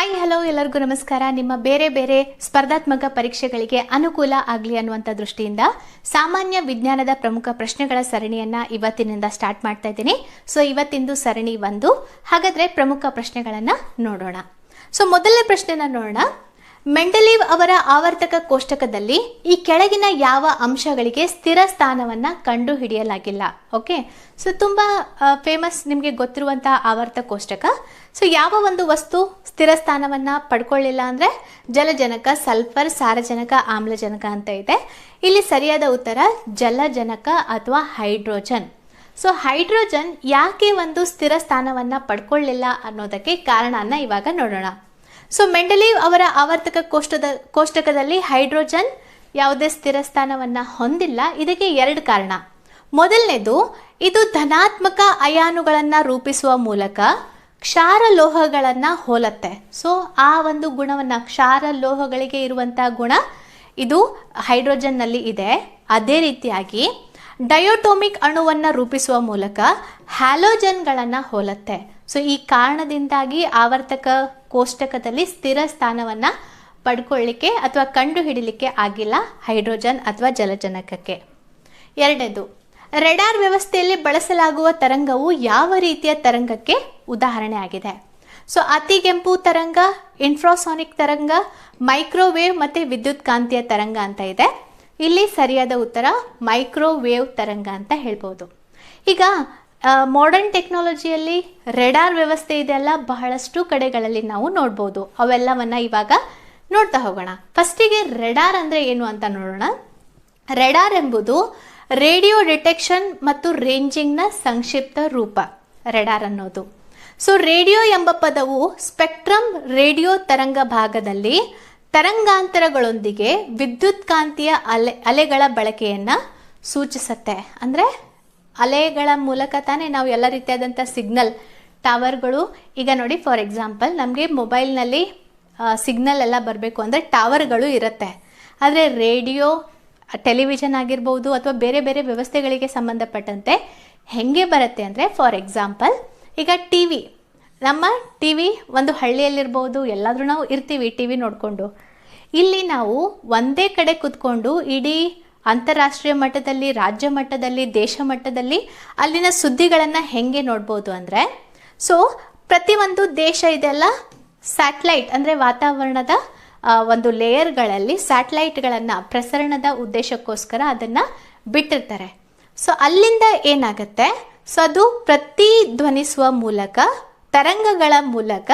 Hi hello ಎಲ್ಲರಿಗೂ ನಮಸ್ಕಾರ. ನಿಮ್ಮ ಬೇರೆ ಬೇರೆ ಸ್ಪರ್ಧಾತ್ಮಕ ಪರೀಕ್ಷೆಗಳಿಗೆ ಅನುಕೂಲ ಆಗಲಿ ಅನ್ನುವಂಥ ದೃಷ್ಟಿಯಿಂದ ಸಾಮಾನ್ಯ ವಿಜ್ಞಾನದ ಪ್ರಮುಖ ಪ್ರಶ್ನೆಗಳ ಸರಣಿಯನ್ನ ಇವತ್ತಿನಿಂದ ಸ್ಟಾರ್ಟ್ ಮಾಡ್ತಾ ಇದ್ದೀನಿ. ಸೊ ಇವತ್ತಿಂದು ಸರಣಿ ಒಂದು. ಹಾಗಾದ್ರೆ ಪ್ರಮುಖ ಪ್ರಶ್ನೆಗಳನ್ನ ನೋಡೋಣ. ಸೊ ಮೊದಲನೇ ಪ್ರಶ್ನೆನ ನೋಡೋಣ. ಮೆಂಡಲೀವ್ ಅವರ ಆವರ್ತಕ ಕೋಷ್ಟಕದಲ್ಲಿ ಈ ಕೆಳಗಿನ ಯಾವ ಅಂಶಗಳಿಗೆ ಸ್ಥಿರ ಸ್ಥಾನವನ್ನ ಕಂಡು ಹಿಡಿಯಲಾಗಿಲ್ಲ ಓಕೆ ಸೊ ತುಂಬಾ ಫೇಮಸ್ ನಿಮಗೆ ಗೊತ್ತಿರುವಂತಹ ಆವರ್ತ ಕೋಷ್ಟಕ. ಸೊ ಯಾವ ಒಂದು ವಸ್ತು ಸ್ಥಿರ ಸ್ಥಾನವನ್ನ ಪಡ್ಕೊಳ್ಳಿಲ್ಲ ಅಂದ್ರೆ ಜಲಜನಕ ಸಲ್ಫರ್ ಸಾರಜನಕ, ಆಮ್ಲಜನಕ ಅಂತ ಇದೆ. ಇಲ್ಲಿ ಸರಿಯಾದ ಉತ್ತರ ಜಲಜನಕ ಅಥವಾ ಹೈಡ್ರೋಜನ್. ಸೊ ಹೈಡ್ರೋಜನ್ ಯಾಕೆ ಒಂದು ಸ್ಥಿರ ಸ್ಥಾನವನ್ನ ಪಡ್ಕೊಳ್ಳಿಲ್ಲ ಅನ್ನೋದಕ್ಕೆ ಕಾರಣನ ಇವಾಗ ನೋಡೋಣ. ಸೊ ಮೆಂಡಲೀವ್ ಅವರ ಆವರ್ತಕ ಕೋಷ್ಟದ, ಕೋಷ್ಟಕದಲ್ಲಿ ಹೈಡ್ರೋಜನ್ ಯಾವುದೇ ಸ್ಥಿರ ಸ್ಥಾನವನ್ನ ಹೊಂದಿಲ್ಲ. ಇದಕ್ಕೆ ಎರಡು ಕಾರಣ. ಮೊದಲನೇದು, ಇದು ಧನಾತ್ಮಕ ಅಯಾನುಗಳನ್ನು ರೂಪಿಸುವ ಮೂಲಕ ಕ್ಷಾರ ಲೋಹಗಳನ್ನ ಹೋಲತ್ತೆ. ಸೊ ಆ ಒಂದು ಗುಣವನ್ನ ಕ್ಷಾರ ಲೋಹಗಳಿಗೆ ಇರುವಂತ ಗುಣ ಇದು ಹೈಡ್ರೋಜನ್ನಲ್ಲಿ ಇದೆ. ಅದೇ ರೀತಿಯಾಗಿ ಡಯೋಟೋಮಿಕ್ ಅಣುವನ್ನ ರೂಪಿಸುವ ಮೂಲಕ ಹ್ಯಾಲೋಜನ್ಗಳನ್ನ ಹೋಲತ್ತೆ. ಸೊ ಈ ಕಾರಣದಿಂದಾಗಿ ಆವರ್ತಕ ಕೋಷ್ಟಕದಲ್ಲಿ ಸ್ಥಿರ ಸ್ಥಾನವನ್ನ ಪಡ್ಕೊಳ್ಳಿಕ್ಕೆ ಅಥವಾ ಕಂಡು ಹಿಡಿಲಿಕ್ಕೆ ಆಗಿಲ್ಲ ಹೈಡ್ರೋಜನ್ ಅಥವಾ ಜಲಜನಕಕ್ಕೆ. ಎರಡನೇದು ರೆಡಾರ್ ವ್ಯವಸ್ಥೆಯಲ್ಲಿ ಬಳಸಲಾಗುವ ತರಂಗವು ಯಾವ ರೀತಿಯ ತರಂಗಕ್ಕೆ ಉದಾಹರಣೆ ಆಗಿದೆ? ಸೊ ಅತಿಗೆಂಪು ತರಂಗ ಇನ್ಫ್ರಾಸಾನಿಕ್ ತರಂಗ ಮೈಕ್ರೋವೇವ್ ಮತ್ತೆ ವಿದ್ಯುತ್ ಕಾಂತೀಯ ತರಂಗ ಅಂತ ಇದೆ. ಇಲ್ಲಿ ಸರಿಯಾದ ಉತ್ತರ ಮೈಕ್ರೋವೇವ್ ತರಂಗ ಅಂತ ಹೇಳ್ಬೋದು. ಈಗ ಮಾಡರ್ನ್ ಟೆಕ್ನಾಲಜಿಯಲ್ಲಿ ರೆಡಾರ್ ವ್ಯವಸ್ಥೆ ಇದೆಲ್ಲ ಬಹಳಷ್ಟು ಕಡೆಗಳಲ್ಲಿ ನಾವು ನೋಡ್ಬೋದು. ಅವೆಲ್ಲವನ್ನ ಇವಾಗ ನೋಡ್ತಾ ಹೋಗೋಣ. ಫಸ್ಟಿಗೆ ರೆಡಾರ್ ಅಂದ್ರೆ ಏನು ಅಂತ ನೋಡೋಣ. ರೆಡಾರ್ ಎಂಬುದು ರೇಡಿಯೋ ಡಿಟೆಕ್ಷನ್ ಮತ್ತು ರೇಂಜಿಂಗ್ನ ಸಂಕ್ಷಿಪ್ತ ರೂಪ, ರೆಡಾರ್ ಅನ್ನೋದು. ಸೊ, ರೇಡಿಯೋ ಎಂಬ ಪದವು ಸ್ಪೆಕ್ಟ್ರಮ್ ರೇಡಿಯೋ ತರಂಗ ಭಾಗದಲ್ಲಿ ತರಂಗಾಂತರಗಳೊಂದಿಗೆ ವಿದ್ಯುತ್ ಕಾಂತೀಯ ಅಲೆ, ಅಲೆಗಳ ಬಳಕೆಯನ್ನು ಸೂಚಿಸುತ್ತೆ. ಅಂದ್ರೆ ಅಲೆಗಳ ಮೂಲಕ ತಾನೇ ನಾವು ಎಲ್ಲ ರೀತಿಯಾದಂಥ ಸಿಗ್ನಲ್, ಟವರ್ಗಳು, ಈಗ ನೋಡಿ ಫಾರ್ ಎಕ್ಸಾಂಪಲ್ ನಮಗೆ ಮೊಬೈಲ್ನಲ್ಲಿ ಸಿಗ್ನಲ್ ಎಲ್ಲ ಬರಬೇಕು ಅಂದರೆ ಟವರ್ಗಳು ಇರುತ್ತೆ. ಆದರೆ ರೇಡಿಯೋ ಟೆಲಿವಿಷನ್ ಆಗಿರ್ಬೋದು ಅಥವಾ ಬೇರೆ ಬೇರೆ ವ್ಯವಸ್ಥೆಗಳಿಗೆ ಸಂಬಂಧಪಟ್ಟಂತೆ ಹೆಂಗೆ ಬರುತ್ತೆ ಅಂದರೆ ಫಾರ್ ಎಕ್ಸಾಂಪಲ್ ಈಗ ಟಿ ವಿ ನಮ್ಮ ಟಿ ವಿ ಒಂದು ಹಳ್ಳಿಯಲ್ಲಿರ್ಬೋದು, ಎಲ್ಲಾದರೂ ನಾವು ಇರ್ತೀವಿ ಟಿ ವಿ ನೋಡಿಕೊಂಡು. ಇಲ್ಲಿ ನಾವು ಒಂದೇ ಕಡೆ ಕೂತ್ಕೊಂಡು ಇಡೀ ಅಂತಾರಾಷ್ಟ್ರೀಯ ಮಟ್ಟದಲ್ಲಿ, ರಾಜ್ಯ ಮಟ್ಟದಲ್ಲಿ, ದೇಶ ಮಟ್ಟದಲ್ಲಿ ಅಲ್ಲಿನ ಸುದ್ದಿಗಳನ್ನು ಹೆಂಗೆ ನೋಡ್ಬೋದು ಅಂದರೆ ಸೊ ಪ್ರತಿಯೊಂದು ದೇಶ ಇದೆಲ್ಲ ಸ್ಯಾಟ್ಲೈಟ್ ಅಂದರೆ ವಾತಾವರಣದ ಒಂದು ಲೇಯರ್ಗಳಲ್ಲಿ ಸ್ಯಾಟಲೈಟ್ಗಳನ್ನು ಪ್ರಸರಣದ ಉದ್ದೇಶಕ್ಕೋಸ್ಕರ ಅದನ್ನು ಬಿಟ್ಟಿರ್ತಾರೆ. ಸೊ, ಅಲ್ಲಿಂದ ಏನಾಗುತ್ತೆ? ಸೊ, ಅದು ಪ್ರತಿಧ್ವನಿಸುವ ಮೂಲಕ, ತರಂಗಗಳ ಮೂಲಕ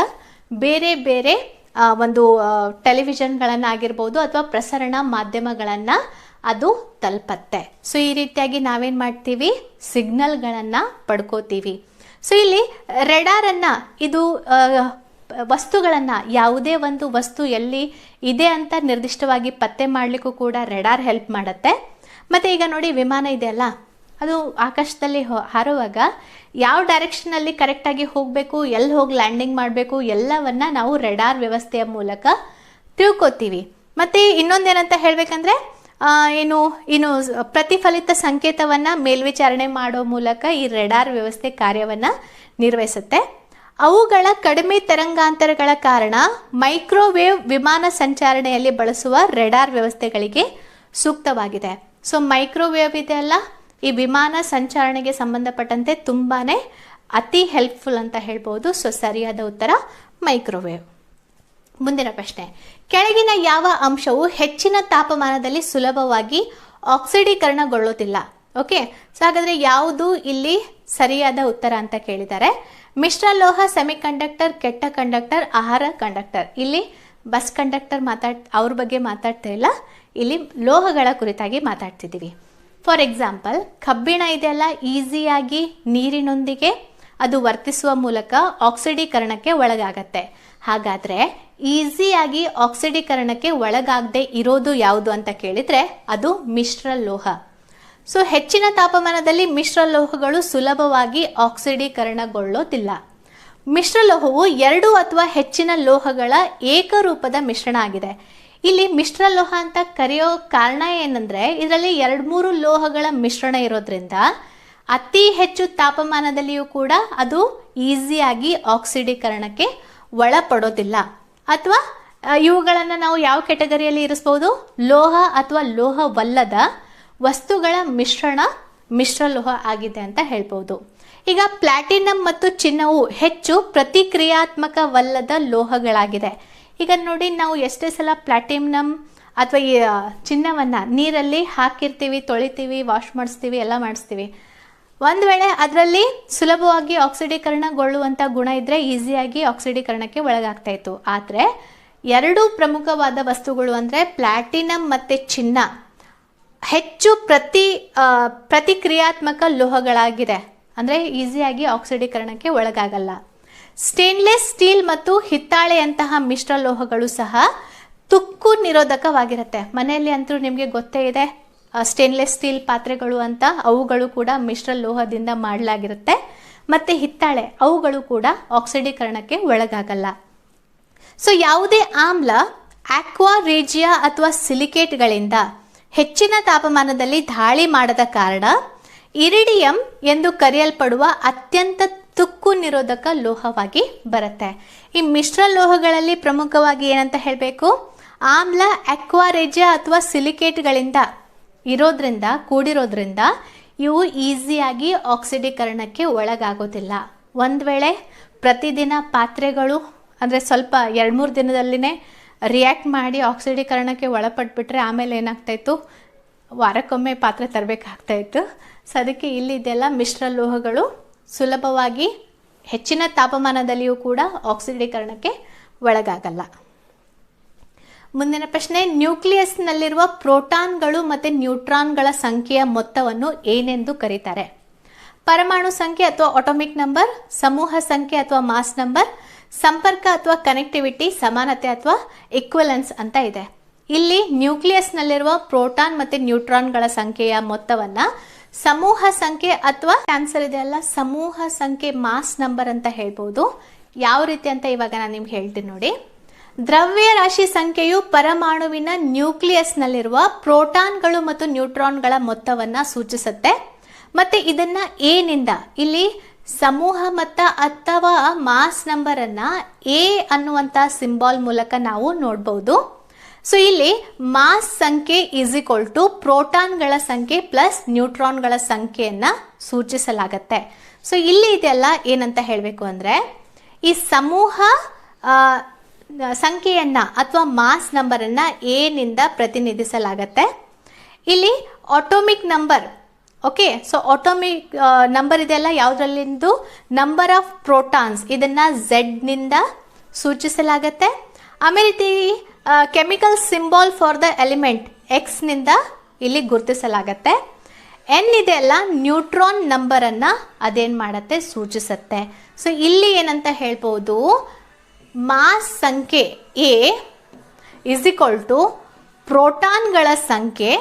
ಬೇರೆ ಬೇರೆ ಒಂದು ಟೆಲಿವಿಷನ್ಗಳನ್ನಾಗಿರ್ಬೋದು ಅಥವಾ ಪ್ರಸರಣ ಮಾಧ್ಯಮಗಳನ್ನು ಅದು ತಲುಪತ್ತೆ. ಸೊ, ಈ ರೀತಿಯಾಗಿ ನಾವೇನು ಮಾಡ್ತೀವಿ? ಸಿಗ್ನಲ್ಗಳನ್ನು ಪಡ್ಕೋತೀವಿ. ಸೊ, ಇಲ್ಲಿ ರೆಡಾರನ್ನು ಇದು ವಸ್ತುಗಳನ್ನು ಯಾವುದೇ ಒಂದು ವಸ್ತು ಎಲ್ಲಿ ಇದೆ ಅಂತ ನಿರ್ದಿಷ್ಟವಾಗಿ ಪತ್ತೆ ಮಾಡಲಿಕ್ಕೂ ಕೂಡ ರೆಡಾರ್ ಹೆಲ್ಪ್ ಮಾಡುತ್ತೆ. ಮತ್ತು ಈಗ ನೋಡಿ ವಿಮಾನ ಇದೆ ಅಲ್ಲ, ಅದು ಆಕಾಶದಲ್ಲಿ ಹಾರುವಾಗ ಯಾವ ಡೈರೆಕ್ಷನಲ್ಲಿ ಕರೆಕ್ಟಾಗಿ ಹೋಗಬೇಕು ಎಲ್ಲಿ ಹೋಗಿ ಲ್ಯಾಂಡಿಂಗ್ ಮಾಡಬೇಕು ಎಲ್ಲವನ್ನ ನಾವು ರೆಡಾರ್ ವ್ಯವಸ್ಥೆಯ ಮೂಲಕ ತಿಳ್ಕೊತೀವಿ. ಮತ್ತು ಇನ್ನೊಂದೇನಂತ ಹೇಳಬೇಕಂದ್ರೆ ಏನು, ಇನ್ನು ಪ್ರತಿಫಲಿತ ಸಂಕೇತವನ್ನು ಮೇಲ್ವಿಚಾರಣೆ ಮಾಡೋ ಮೂಲಕ ಈ ರೆಡಾರ್ ವ್ಯವಸ್ಥೆ ಕಾರ್ಯವನ್ನು ನಿರ್ವಹಿಸುತ್ತೆ. ಅವುಗಳ ಕಡಿಮೆ ತರಂಗಾಂತರಗಳ ಕಾರಣ ಮೈಕ್ರೋವೇವ್ ವಿಮಾನ ಸಂಚಾರಣೆಯಲ್ಲಿ ಬಳಸುವ ರೆಡಾರ್ ವ್ಯವಸ್ಥೆಗಳಿಗೆ ಸೂಕ್ತವಾಗಿದೆ. ಸೊ ಮೈಕ್ರೋವೇವ್ ಇದೆಯಲ್ಲ ಈ ವಿಮಾನ ಸಂಚಾರಣೆಗೆ ಸಂಬಂಧಪಟ್ಟಂತೆ ತುಂಬಾನೇ ಅತಿ ಹೆಲ್ಪ್ಫುಲ್ ಅಂತ ಹೇಳ್ಬೋದು. ಸೊ ಸರಿಯಾದ ಉತ್ತರ ಮೈಕ್ರೋವೇವ್ ಮುಂದಿನ ಪ್ರಶ್ನೆ. ಕೆಳಗಿನ ಯಾವ ಅಂಶವು ಹೆಚ್ಚಿನ ತಾಪಮಾನದಲ್ಲಿ ಸುಲಭವಾಗಿ ಆಕ್ಸಿಡೀಕರಣಗೊಳ್ಳೋದಿಲ್ಲ ಓಕೆ ಸೊ ಹಾಗಾದ್ರೆ ಯಾವುದು ಇಲ್ಲಿ ಸರಿಯಾದ ಉತ್ತರ ಅಂತ ಕೇಳಿದ್ದಾರೆ. ಮಿಶ್ರ ಲೋಹ ಸೆಮಿಕಂಡಕ್ಟರ್, ಕೆಟ್ಟ ಕಂಡಕ್ಟರ್, ಆಹಾರ ಕಂಡಕ್ಟರ್. ಇಲ್ಲಿ ಬಸ್ ಕಂಡಕ್ಟರ್ ಮಾತಾಡ್, ಅವ್ರ ಬಗ್ಗೆ ಮಾತಾಡ್ತಾ ಇಲ್ಲ. ಇಲ್ಲಿ ಲೋಹಗಳ ಕುರಿತಾಗಿ ಮಾತಾಡ್ತಿದ್ದೀವಿ. ಫಾರ್ ಎಕ್ಸಾಂಪಲ್ ಕಬ್ಬಿಣ ಇದೆಲ್ಲ ಈಸಿಯಾಗಿ ನೀರಿನೊಂದಿಗೆ ಅದು ವರ್ತಿಸುವ ಮೂಲಕ ಆಕ್ಸಿಡೀಕರಣಕ್ಕೆ ಒಳಗಾಗತ್ತೆ. ಹಾಗಾದ್ರೆ ಈಸಿಯಾಗಿ ಆಕ್ಸಿಡೀಕರಣಕ್ಕೆ ಒಳಗಾಗದೆ ಇರೋದು ಯಾವುದು ಅಂತ ಕೇಳಿದ್ರೆ ಅದು ಮಿಶ್ರ ಲೋಹ. ಸೊ ಹೆಚ್ಚಿನ ತಾಪಮಾನದಲ್ಲಿ ಮಿಶ್ರ ಲೋಹಗಳು ಸುಲಭವಾಗಿ ಆಕ್ಸಿಡೀಕರಣಗೊಳ್ಳೋದಿಲ್ಲ ಮಿಶ್ರಲೋಹವು ಎರಡು ಅಥವಾ ಹೆಚ್ಚಿನ ಲೋಹಗಳ ಏಕರೂಪದ ಮಿಶ್ರಣ ಆಗಿದೆ. ಇಲ್ಲಿ ಮಿಶ್ರಲೋಹ ಅಂತ ಕರೆಯೋ ಕಾರಣ ಏನಂದ್ರೆ, ಇದರಲ್ಲಿ ಎರಡು ಮೂರು ಲೋಹಗಳ ಮಿಶ್ರಣ ಇರೋದ್ರಿಂದ ಅತಿ ಹೆಚ್ಚು ತಾಪಮಾನದಲ್ಲಿಯೂ ಕೂಡ ಅದು ಈಸಿಯಾಗಿ ಆಕ್ಸಿಡೀಕರಣಕ್ಕೆ ಒಳಪಡೋದಿಲ್ಲ. ಅಥವಾ ಇವುಗಳನ್ನು ನಾವು ಯಾವ ಕೆಟಗರಿಯಲ್ಲಿ ಇರಿಸ್ಬೋದು? ಲೋಹ ಅಥವಾ ಲೋಹವಲ್ಲದ ವಸ್ತುಗಳ ಮಿಶ್ರಣ ಮಿಶ್ರಲೋಹ ಆಗಿದೆ ಅಂತ ಹೇಳ್ಬೋದು. ಈಗ ಪ್ಲಾಟಿನಂ ಮತ್ತು ಚಿನ್ನವು ಹೆಚ್ಚು ಪ್ರತಿಕ್ರಿಯಾತ್ಮಕವಲ್ಲದ ಲೋಹಗಳಾಗಿದೆ. ಈಗ ನೋಡಿ ನಾವು ಎಷ್ಟೇ ಸಲ ಪ್ಲಾಟಿನಂ ಅಥವಾ ಈ ಚಿನ್ನವನ್ನು ನೀರಲ್ಲಿ ಹಾಕಿರ್ತೀವಿ, ತೊಳಿತೀವಿ, ವಾಶ್ ಮಾಡಿಸ್ತೀವಿ, ಎಲ್ಲ ಮಾಡಿಸ್ತೀವಿ. ಒಂದು ವೇಳೆ ಅದರಲ್ಲಿ ಸುಲಭವಾಗಿ ಆಕ್ಸಿಡೀಕರಣಗೊಳ್ಳುವಂಥ ಗುಣ ಇದ್ದರೆ ಈಸಿಯಾಗಿ ಆಕ್ಸಿಡೀಕರಣಕ್ಕೆ ಒಳಗಾಗ್ತಾ ಇತ್ತು. ಆದರೆ ಎರಡು ಪ್ರಮುಖವಾದ ವಸ್ತುಗಳು ಅಂದರೆ ಪ್ಲಾಟಿನಂ ಮತ್ತು ಚಿನ್ನ. ಹೆಚ್ಚು ಪ್ರತಿ ಪ್ರತಿಕ್ರಿಯಾತ್ಮಕ ಲೋಹಗಳಾಗಿದೆ. ಅಂದರೆ ಈಸಿಯಾಗಿ ಆಕ್ಸಿಡೀಕರಣಕ್ಕೆ ಒಳಗಾಗಲ್ಲ. ಸ್ಟೇನ್ಲೆಸ್ ಸ್ಟೀಲ್ ಮತ್ತು ಹಿತ್ತಾಳೆಯಂತಹ ಮಿಶ್ರ ಲೋಹಗಳು ಸಹ ತುಕ್ಕು ನಿರೋಧಕವಾಗಿರುತ್ತೆ. ಮನೆಯಲ್ಲಿ ಅಂತೂ ನಿಮಗೆ ಗೊತ್ತೇ ಇದೆ ಸ್ಟೇನ್ಲೆಸ್ ಸ್ಟೀಲ್ ಪಾತ್ರೆಗಳು ಅಂತ ಅವುಗಳು ಕೂಡ ಮಿಶ್ರ ಲೋಹದಿಂದ ಮಾಡಲಾಗಿರುತ್ತೆ. ಮತ್ತು ಹಿತ್ತಾಳೆ, ಅವುಗಳು ಕೂಡ ಆಕ್ಸಿಡೀಕರಣಕ್ಕೆ ಒಳಗಾಗಲ್ಲ. ಸೊ ಯಾವುದೇ ಆಮ್ಲ ಆಕ್ವಾ ರೇಜಿಯಾ ಅಥವಾ ಸಿಲಿಕೇಟ್ಗಳಿಂದ ಹೆಚ್ಚಿನ ತಾಪಮಾನದಲ್ಲಿ ದಾಳಿ ಮಾಡದ ಕಾರಣ ಇರಿಡಿಯಂ ಎಂದು ಕರೆಯಲ್ಪಡುವ ಅತ್ಯಂತ ತುಕ್ಕು ನಿರೋಧಕ ಲೋಹವಾಗಿ ಬರುತ್ತೆ. ಈ ಮಿಶ್ರ ಲೋಹಗಳಲ್ಲಿ ಪ್ರಮುಖವಾಗಿ ಏನಂತ ಹೇಳಬೇಕು? ಆಮ್ಲ ಅಕ್ವಾರೇಜ ಅಥವಾ ಸಿಲಿಕೇಟ್ಗಳಿಂದ ಇರೋದ್ರಿಂದ, ಕೂಡಿರೋದ್ರಿಂದ ಇವು ಈಸಿಯಾಗಿ ಆಕ್ಸಿಡೀಕರಣಕ್ಕೆ ಒಳಗಾಗೋದಿಲ್ಲ. ಒಂದು ವೇಳೆ ಪ್ರತಿದಿನ ಪಾತ್ರೆಗಳು, ಅಂದರೆ ಸ್ವಲ್ಪ ಎರಡು ಮೂರು ದಿನದಲ್ಲಿನೇ ರಿಯಾಕ್ಟ್ ಮಾಡಿ ಆಕ್ಸಿಡೀಕರಣಕ್ಕೆ ಒಳಪಟ್ಬಿಟ್ರೆ ಆಮೇಲೆ ಏನಾಗ್ತಾಯಿತ್ತು ವಾರಕ್ಕೊಮ್ಮೆ ಪಾತ್ರೆ ತರಬೇಕಾಗ್ತಾಯಿತ್ತು ಸೊ ಅದಕ್ಕೆ ಇಲ್ಲಿದೆಲ್ಲ ಮಿಶ್ರ ಲೋಹಗಳು. ಸುಲಭವಾಗಿ ಹೆಚ್ಚಿನ ತಾಪಮಾನದಲ್ಲಿಯೂ ಕೂಡ ಆಕ್ಸಿಡೀಕರಣಕ್ಕೆ ಒಳಗಾಗಲ್ಲ. ಮುಂದಿನ ಪ್ರಶ್ನೆ ನ್ಯೂಕ್ಲಿಯಸ್ನಲ್ಲಿರುವ ಪ್ರೋಟಾನ್ಗಳು ಮತ್ತು ನ್ಯೂಟ್ರಾನ್ಗಳ ಸಂಖ್ಯೆಯ ಮೊತ್ತವನ್ನು ಏನೆಂದು ಕರೀತಾರೆ? ಪರಮಾಣು ಸಂಖ್ಯೆ ಅಥವಾ ಆಟೋಮಿಕ್ ನಂಬರ್ ಸಮೂಹ ಸಂಖ್ಯೆ ಅಥವಾ ಮಾಸ್ ನಂಬರ್ ಸಂಪರ್ಕ ಅಥವಾ ಕನೆಕ್ಟಿವಿಟಿ ಸಮಾನತೆ ಅಥವಾ ಇಕ್ವಲೆನ್ಸ್ ಅಂತ ಇದೆ. ಇಲ್ಲಿ ನ್ಯೂಕ್ಲಿಯಸ್ನಲ್ಲಿರುವ ಪ್ರೋಟಾನ್ ಮತ್ತು ನ್ಯೂಟ್ರಾನ್ಗಳ ಸಂಖ್ಯೆಯ ಮೊತ್ತವನ್ನ ಸಮೂಹ ಸಂಖ್ಯೆ ಅಥವಾ ಆನ್ಸರ್ ಇದೆಯಲ್ಲ ಸಮೂಹ ಸಂಖ್ಯೆ ಮಾಸ್ ನಂಬರ್ ಅಂತ ಹೇಳ್ಬೋದು. ಯಾವ ರೀತಿ ಅಂತ ಇವಾಗ ನಾನು ನಿಮ್ಗೆ ಹೇಳ್ತೀನಿ ನೋಡಿ. ದ್ರವ್ಯ ರಾಶಿ ಸಂಖ್ಯೆಯು ಪರಮಾಣುವಿನ ನ್ಯೂಕ್ಲಿಯಸ್ನಲ್ಲಿರುವ ಪ್ರೋಟಾನ್ಗಳು ಮತ್ತು ನ್ಯೂಟ್ರಾನ್ಗಳ ಮೊತ್ತವನ್ನ ಸೂಚಿಸುತ್ತೆ. ಮತ್ತೆ ಇದನ್ನ ಏನಿಂದ ಇಲ್ಲಿ ಸಮೂಹ ಮತ್ತ ಅಥವಾ ಮಾಸ್ ನಂಬರ್ ಅನ್ನ ಎ ಅನ್ನುವಂತ ಸಿಂಬಾಲ್ ಮೂಲಕ ನಾವು ನೋಡಬಹುದು ಸೊ ಇಲ್ಲಿ ಮಾಸ್ ಸಂಖ್ಯೆ ಇಸ್ ಈಕ್ವಲ್ ಟು ಪ್ರೋಟಾನ್ಗಳ ಸಂಖ್ಯೆ ಪ್ಲಸ್ ನ್ಯೂಟ್ರಾನ್ಗಳ ಸಂಖ್ಯೆಯನ್ನ ಸೂಚಿಸಲಾಗತ್ತೆ. ಸೊ ಇಲ್ಲಿ ಇದೆಲ್ಲ ಏನಂತ ಹೇಳಬೇಕು ಅಂದ್ರೆ, ಈ ಸಮೂಹ ಸಂಖ್ಯೆಯನ್ನ ಅಥವಾ ಮಾಸ್ ನಂಬರನ್ನ ನಿಂದ ಪ್ರತಿನಿಧಿಸಲಾಗತ್ತೆ. ಇಲ್ಲಿ atomic number okay so atomic number ಇದೆಯಲ್ಲ? ಯಾವುದ್ರಲ್ಲಿಂದು? ನಂಬರ್ ಆಫ್ ಪ್ರೋಟಾನ್ಸ್ ಇದನ್ನ ಝೆಡ್ನಿಂದ ಸೂಚಿಸಲಾಗತ್ತೆ. ಆಮೇಲೆ chemical symbol for the element ಎಕ್ಸ್ನಿಂದ ಇಲ್ಲಿ ಗುರುತಿಸಲಾಗತ್ತೆ. ಎನ್ ಇದೆಯಲ್ಲ? ನ್ಯೂಟ್ರಾನ್ ನಂಬರನ್ನು ಅದೇನು ಮಾಡುತ್ತೆ? ಸೂಚಿಸುತ್ತೆ. ಸೊ ಇಲ್ಲಿ ಏನಂತ ಹೇಳ್ಬೋದು? ಮಾಸ್ ಸಂಖ್ಯೆ ಎ ಇಸ್ ಈಕ್ವಲ್ ಟು ಪ್ರೋಟಾನ್ಗಳ ಸಂಖ್ಯೆ